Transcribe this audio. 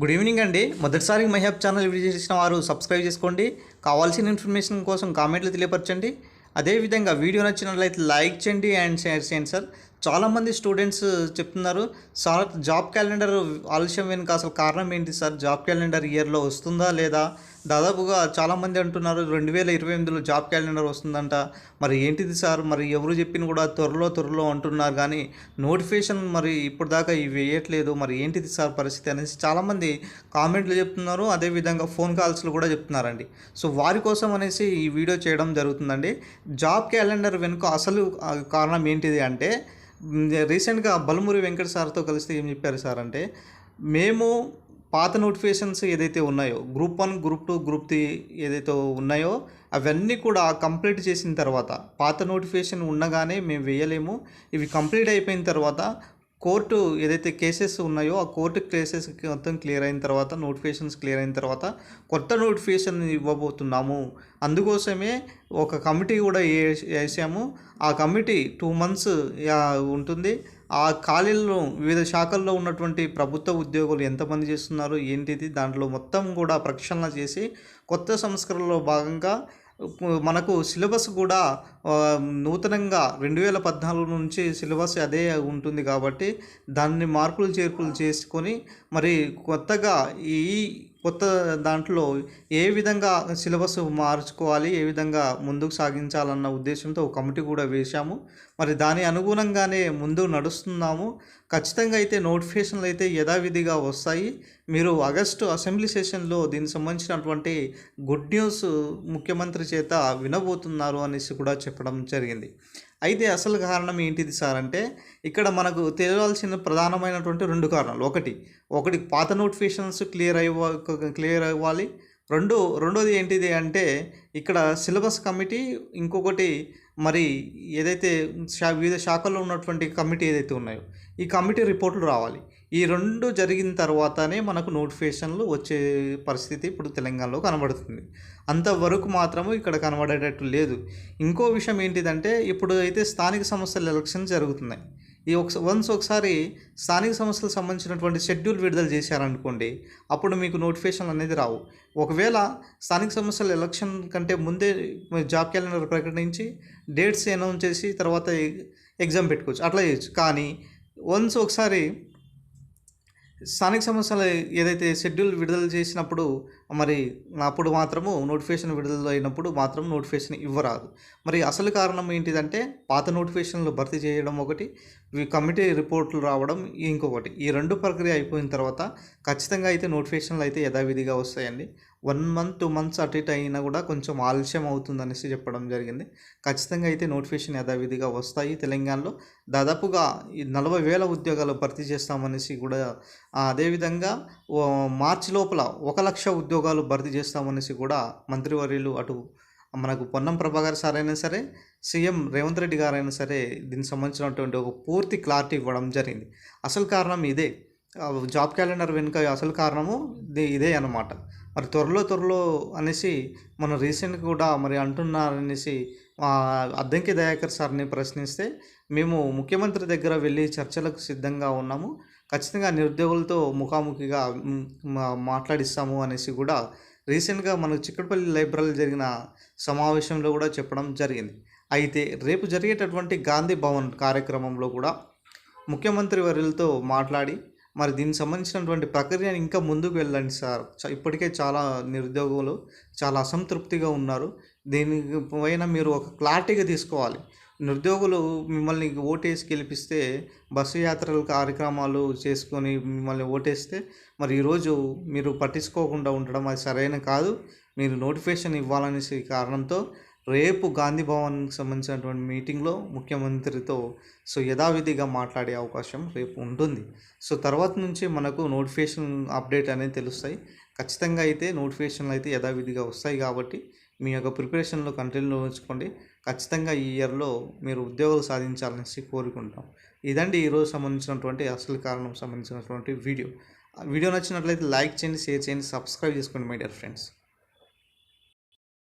Good evening అండి. మొదటిసారి మహిళ ఛానల్ విజిట్ చేసిన వారు సబ్స్క్రైబ్ చేసుకోండి. కావాల్సిన ఇన్ఫర్మేషన్ కోసం కామెంట్లు తెలియపరచండి. అదేవిధంగా వీడియో నచ్చినట్లయితే లైక్ చేయండి అండ్ షేర్ చేయండి సార్. చాలామంది స్టూడెంట్స్ చెప్తున్నారు సార్ జాబ్ క్యాలెండర్ ఆలస్యం వెనుక అసలు కారణం ఏంటి సార్? జాబ్ క్యాలెండర్ ఇయర్లో వస్తుందా లేదా? దాదాపుగా చాలామంది అంటున్నారు రెండు వేల ఇరవై ఎనిమిదిలో జాబ్ క్యాలెండర్ వస్తుందంట. మరి ఏంటిది సార్? మరి ఎవరు చెప్పిన కూడా త్వరలో త్వరలో అంటున్నారు కానీ నోటిఫికేషన్ మరి ఇప్పుడు దాకా ఇవి వేయట్లేదు. మరి ఏంటిది సార్ పరిస్థితి అనేసి చాలామంది కామెంట్లు చెప్తున్నారు అదేవిధంగా ఫోన్ కాల్స్లు కూడా చెప్తున్నారండి. సో వారి కోసం అనేసి ఈ వీడియో చేయడం జరుగుతుందండి. జాబ్ క్యాలెండర్ వెనుక అసలు కారణం ఏంటిది అంటే రీసెంట్గా బలమురి వెంకట సార్తో కలిస్తే ఏం చెప్పారు సార్ అంటే మేము పాత నోటిఫికేషన్స్ ఏదైతే ఉన్నాయో group one group two group three ఏదైతే ఉన్నాయో అవన్నీ కూడా కంప్లీట్ చేసిన తర్వాత పాత నోటిఫికేషన్ ఉండగానే మేము వేయలేము. ఇవి కంప్లీట్ అయిపోయిన తర్వాత కోర్టు ఏదైతే కేసెస్ ఉన్నాయో ఆ కోర్టు కేసెస్ మొత్తం క్లియర్ అయిన తర్వాత నోటిఫికేషన్స్ క్లియర్ అయిన తర్వాత కొత్త నోటిఫికేషన్ ఇవ్వబోతున్నాము. అందుకోసమే ఒక కమిటీ కూడా వేసాము. ఆ కమిటీ టూ మంత్స్ ఉంటుంది. ఆ ఖాళీలను వివిధ శాఖల్లో ఉన్నటువంటి ప్రభుత్వ ఉద్యోగులు ఎంతమంది చేస్తున్నారు ఏంటిది దాంట్లో మొత్తం కూడా ప్రక్షాళన చేసి కొత్త సంస్కరణలో భాగంగా మనకు సిలబస్ కూడా నూతనంగా రెండు వేల పద్నాలుగు నుంచి సిలబస్ అదే ఉంటుంది కాబట్టి దాన్ని మార్పులు చేర్పులు చేసుకొని మరి కొత్తగా ఈ కొత్త దాంట్లో ఏ విధంగా సిలబస్ మార్చుకోవాలి ఏ విధంగా ముందుకు సాగించాలన్న ఉద్దేశంతో ఒక కమిటీ కూడా వేశాము. మరి దాని అనుగుణంగానే ముందు నడుస్తున్నాము. ఖచ్చితంగా అయితే నోటిఫికేషన్లు అయితే యథావిధిగా వస్తాయి. మీరు ఆగస్టు అసెంబ్లీ సెషన్లో దీనికి సంబంధించినటువంటి గుడ్ న్యూస్ ముఖ్యమంత్రి చేత వినబోతున్నారు అనేసి కూడా చెప్పడం జరిగింది. అయితే అసలు కారణం ఏంటిది సార్ అంటే ఇక్కడ మనకు తెలియాల్సిన ప్రధానమైనటువంటి రెండు కారణాలు. ఒకటి ఒకటి పాత నోటిఫికేషన్స్ క్లియర్ అయ్వ క్లియర్ అవ్వాలి. రెండు రెండోది ఏంటిది అంటే ఇక్కడ సిలబస్ కమిటీ ఇంకొకటి మరి ఏదైతే శా వివిధ శాఖల్లో ఉన్నటువంటి కమిటీ ఏదైతే ఉన్నాయో ఈ కమిటీ రిపోర్ట్లు రావాలి. ఈ రెండు జరిగిన తర్వాతనే మనకు నోటిఫికేషన్లు వచ్చే పరిస్థితి ఇప్పుడు తెలంగాణలో కనబడుతుంది. అంతవరకు మాత్రము ఇక్కడ కనబడేటట్టు లేదు. ఇంకో విషయం ఏంటిదంటే ఇప్పుడు అయితే స్థానిక సంస్థల ఎలక్షన్ జరుగుతున్నాయి. ఈ ఒక వన్స్ ఒకసారి స్థానిక సంస్థలకు సంబంధించినటువంటి షెడ్యూల్ విడుదల చేశారనుకోండి అప్పుడు మీకు నోటిఫికేషన్ అనేది రావు. ఒకవేళ స్థానిక సంస్థల ఎలక్షన్ కంటే ముందే జాబ్ క్యాలెండర్ ప్రకటించి డేట్స్ అనౌన్స్ చేసి తర్వాత ఎగ్జామ్ పెట్టుకోవచ్చు. అట్లా చేయొచ్చు. కానీ వన్స్ ఒకసారి స్థానిక సంస్థలు ఏదైతే షెడ్యూల్ విడుదల చేసినప్పుడు మరి అప్పుడు మాత్రము నోటిఫికేషన్ విడుదల అయినప్పుడు మాత్రం నోటిఫికేషన్ ఇవ్వరాదు. మరి అసలు కారణం ఏంటిదంటే పాత నోటిఫికేషన్లు భర్తీ చేయడం ఒకటి కమిటీ రిపోర్ట్లు రావడం ఇంకొకటి. ఈ రెండు ప్రక్రియ అయిపోయిన తర్వాత ఖచ్చితంగా అయితే నోటిఫికేషన్లు అయితే యథావిధిగా వస్తాయండి. వన్ మంత్ టూ మంత్స్ అటు ఇటు అయినా కూడా కొంచెం ఆలస్యం అవుతుంది అనేసి చెప్పడం జరిగింది. ఖచ్చితంగా అయితే నోటిఫికేషన్ యథావిధిగా వస్తాయి. తెలంగాణలో దాదాపుగా ఈ నలభై వేల ఉద్యోగాలు భర్తీ చేస్తామనేసి కూడా అదేవిధంగా మార్చి లోపల ఒక లక్ష ఉద్యోగాలు భర్తీ చేస్తామనేసి కూడా మంత్రివర్యులు అటు మనకు పొన్నం ప్రభాకర్ సార్ అయినా సరే సీఎం రేవంత్ రెడ్డి గారైనా సరే దీనికి సంబంధించినటువంటి ఒక పూర్తి క్లారిటీ ఇవ్వడం జరిగింది. అసలు కారణం ఇదే. జాబ్ క్యాలెండర్ వెనుక అసలు కారణము ఇదే అనమాట మరి త్వరలో త్వరలో అనేసి మన రీసెంట్గా కూడా మరి అంటున్నారనేసి అద్దంకి దయాకర్ సార్ని ప్రశ్నిస్తే మేము ముఖ్యమంత్రి దగ్గర వెళ్ళి చర్చలకు సిద్ధంగా ఉన్నాము. ఖచ్చితంగా నిరుద్యోగులతో ముఖాముఖిగా మాట్లాడిస్తాము అనేసి కూడా రీసెంట్గా మనకు చిక్కడపల్లి లైబ్రరీలో జరిగిన సమావేశంలో కూడా చెప్పడం జరిగింది. అయితే రేపు జరిగేటటువంటి గాంధీ భవన్ కార్యక్రమంలో కూడా ముఖ్యమంత్రి వర్యులతో మాట్లాడి మరి దీనికి సంబంధించినటువంటి ప్రక్రియను ఇంకా ముందుకు వెళ్ళండి సార్. ఇప్పటికే చాలా నిరుద్యోగులు చాలా అసంతృప్తిగా ఉన్నారు. దీనికి పైన మీరు ఒక క్లారిటీగా తీసుకోవాలి. నిరుద్యోగులు మిమ్మల్ని ఓటేసి గెలిపిస్తే బస్సు యాత్రలు కార్యక్రమాలు చేసుకొని మిమ్మల్ని ఓటేస్తే మరి ఈరోజు మీరు పట్టించుకోకుండా ఉండడం అది సరైన కాదు. మీరు నోటిఫికేషన్ ఇవ్వాలనేసి కారణంతో రేపు గాంధీ భవన్కి సంబంధించినటువంటి మీటింగ్లో ముఖ్యమంత్రితో సో యథావిధిగా మాట్లాడే అవకాశం రేపు ఉంటుంది. సో తర్వాత నుంచి మనకు నోటిఫికేషన్ అప్డేట్ అనేది తెలుస్తాయి. ఖచ్చితంగా అయితే నోటిఫికేషన్లు అయితే యథావిధిగా వస్తాయి కాబట్టి మీ యొక్క ప్రిపరేషన్లో కంటిన్యూ ఉంచుకోండి. ఖచ్చితంగా ఈ ఇయర్లో మీరు ఉద్యోగాలు సాధించాలనేసి కోరుకుంటాం ఇదండి ఈరోజు సంబంధించినటువంటి అసలు కారణం సంబంధించినటువంటి వీడియో. వీడియో నచ్చినట్లయితే లైక్ చేయండి షేర్ చేయండి సబ్స్క్రైబ్ చేసుకోండి మై డియర్ ఫ్రెండ్స్.